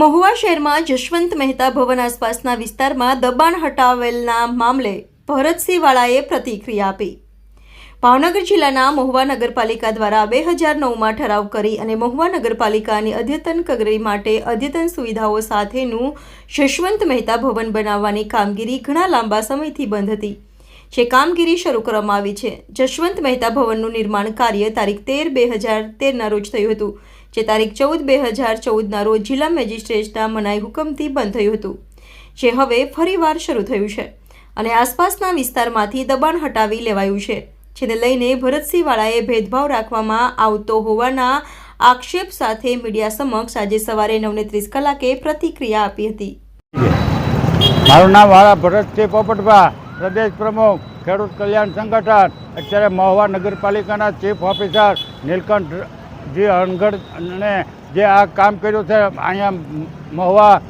મહુવા શહેરમાં જશવંત મહેતા ભવન આસપાસના વિસ્તારમાં દબાણ હટાવેલના મામલે ભરતસિંહ વાળાએ પ્રતિક્રિયા આપી. ભાવનગર જિલ્લાના મહુવા નગરપાલિકા દ્વારા બે હજાર નવમાં ઠરાવ કરી અને મહુવા નગરપાલિકાની અદ્યતન કગરી માટે અદ્યતન સુવિધાઓ સાથેનું જશવંત મહેતા ભવન બનાવવાની કામગીરી ઘણા લાંબા સમયથી બંધ હતી. જે કામગીરી શરૂ કરવામાં આવી છે. જશવંત મહેતા ભવનનું નિર્માણ કાર્ય તારીખ તેર બે હજાર તેરના રોજ થયું હતું. જે તારીખ ચૌદ બે હજાર ચૌદના રોજ જિલ્લા મેજિસ્ટ્રેટના મનાઈ હુકમથી બંધ થયું હતું, જે હવે ફરીવાર શરૂ થયું છે અને આસપાસના વિસ્તારમાંથી દબાણ હટાવી લેવાયું છે, જેને લઈને ભરતસિંહવાળાએ ભેદભાવ રાખવામાં આવતો હોવાના આક્ષેપ સાથે મીડિયા સમક્ષ આજે સવારે નવને ત્રીસ કલાકે પ્રતિક્રિયા આપી હતી. મારું નામ વાળા ભરતસિંહ પોપટભા, પ્રદેશ પ્રમુખ, ખેડૂત કલ્યાણ સંગઠન, અત્યારે મહુવા નગરપાલિકાના ચીફ ઓફિસર નીલકંઠજી હનગઢ ને જે આ કામ કર્યું છે, અહીંયા મહુવા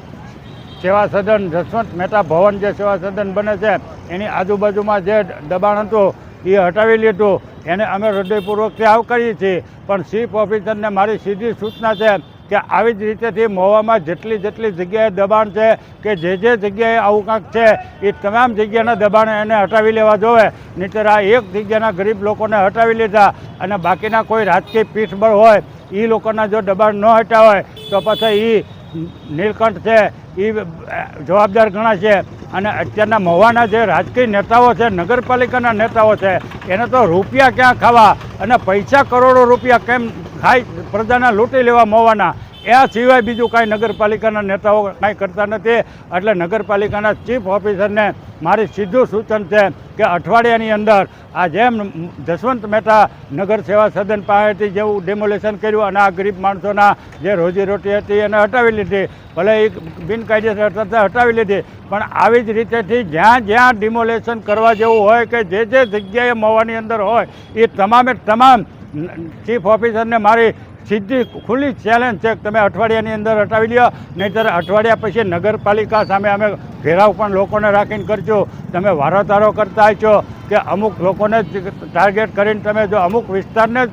સેવા સદન, જસવંત મહેતા ભવન જે સેવા સદન બને છે, એની આજુબાજુમાં જે દબાણ હતું, એ હટાવી લીધું. એને અમે હૃદયપૂર્વકથી આવકારીએ છીએ. પણ ચીફ ઓફિસરને મારી સીધી સૂચના છે કે આવી જ રીતેથી મહુવામાં જેટલી જેટલી જગ્યાએ દબાણ છે કે જે જે જગ્યાએ આવું કાંક છે, એ તમામ જગ્યાના દબાણ એને હટાવી લેવા જોવે. નહીંતર આ એક જગ્યાના ગરીબ લોકોને હટાવી લીધા અને બાકીના કોઈ રાજકીય પીઠબળ હોય એ લોકોના જો દબાણ ન હોય, તો પછી એ નીલકંઠ છે એ જવાબદાર ગણાશે અને અત્યારના મહુવાના જે રાજકીય નેતાઓ છે, નગરપાલિકાના નેતાઓ છે, એને તો રૂપિયા ક્યાં ખાવા? અને પૈસા કરોડો રૂપિયા કેમ ખાઈ પ્રજાના લૂંટી લેવા મોવાના. એ સિવાય બીજું કાંઈ નગરપાલિકાના નેતાઓ કાંઈ કરતા નથી. એટલે નગરપાલિકાના ચીફ ઓફિસરને મારી સીધું સૂચન છે કે અઠવાડિયાની અંદર આ જેમ જસવંત મહેતા નગર સેવા સદન પાસેથી જેવું ડેમોલેશન કર્યું અને આ ગરીબ માણસોના જે રોજીરોટી હતી એને હટાવી લીધી. ભલે એ બિનકાયદેસર હટાવી લીધી, પણ આવી જ રીતેથી જ્યાં જ્યાં ડિમોલેશન કરવા જેવું હોય કે જે જે જગ્યાએ મોવાની અંદર હોય, એ તમામે તમામ ચીફ ઓફિસરને મારી સીધી ખુલ્લી ચેલેન્જ છે તમે અઠવાડિયાની અંદર હટાવી લ્યો, નહીંતર અઠવાડિયા પછી નગરપાલિકા સામે અમે ઘેરાવ પણ લોકોને રાખીને કરજો. તમે વારોતારો કરતા છો કે અમુક લોકોને જ ટાર્ગેટ કરીને તમે જો અમુક વિસ્તારને જ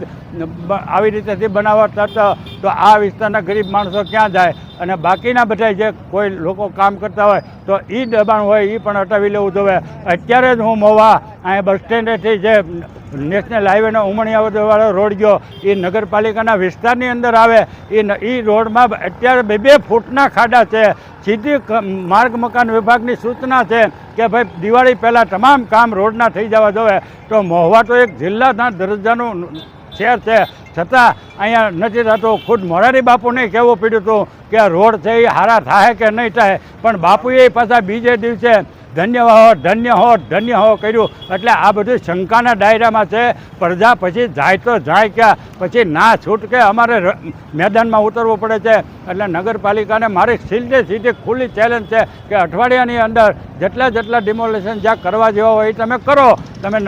આવી રીતેથી બનાવવા થતો, તો આ વિસ્તારના ગરીબ માણસો ક્યાં જાય? અને બાકીના બધા જે કોઈ લોકો કામ કરતા હોય, તો એ દબાણ હોય એ પણ હટાવી લેવું જોઈએ અત્યારે જ હું મોવા, અહીંયા બસ સ્ટેન્ડેથી જે નેશનલ હાઈવેનો ઉમણિયાવાળો રોડ ગયો. એ નગરપાલિકાના વિસ્તારની અંદર આવે. એ એ રોડમાં અત્યારે બે બે ફૂટના ખાડા છે. સીધી માર્ગ મકાન વિભાગની સૂચના છે કે ભાઈ, દિવાળી પહેલાં તમામ કામ રોડના થઈ જવા જોઈએ તો મહુવા તો એક જિલ્લાના દરજ્જાનું શહેર છે. છતાં અહીંયા નથી થતું. ખુદ મોરારી બાપુને કહેવું પડ્યું હતું કે રોડ છે એ હારા થાય કે નહીં થાય. પણ બાપુએ પાછા બીજે દિવસે ધન્ય હો ધન્ય હો ધન્ય હો કર્યું. એટલે આ બધું શંકાના ડાયરામાં છે. પ્રજા પછી જાય તો જાય ક્યાં? પછી ના છૂટકે અમારે મેદાનમાં ઉતરવું પડે છે. એટલે નગરપાલિકાને મારી સીધે સીધી ખુલ્લી ચેલેન્જ છે કે અઠવાડિયાની અંદર જેટલા જેટલા ડિમોલેશન જ્યાં કરવા જેવા હોય એ તમે કરો. તમે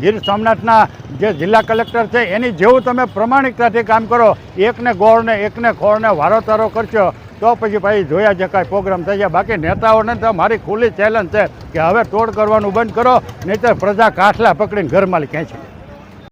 ગીર સોમનાથના જે જિલ્લા કલેક્ટર છે એની જેવું તમે પ્રમાણિકતાથી કામ કરો. એકને ગોળને, એકને ખોળને વારોતારો કરશો. તો પછી ભાઈ જોયા જે કાંઈ પ્રોગ્રામ થઈ જાય બાકી નેતાઓને તો મારી ખુલ્લી ચેલેન્જ છે કે હવે તોડ કરવાનું બંધ કરો, નહીંતર પ્રજા કાઠલા પકડીને ઘરમાં ખેંચી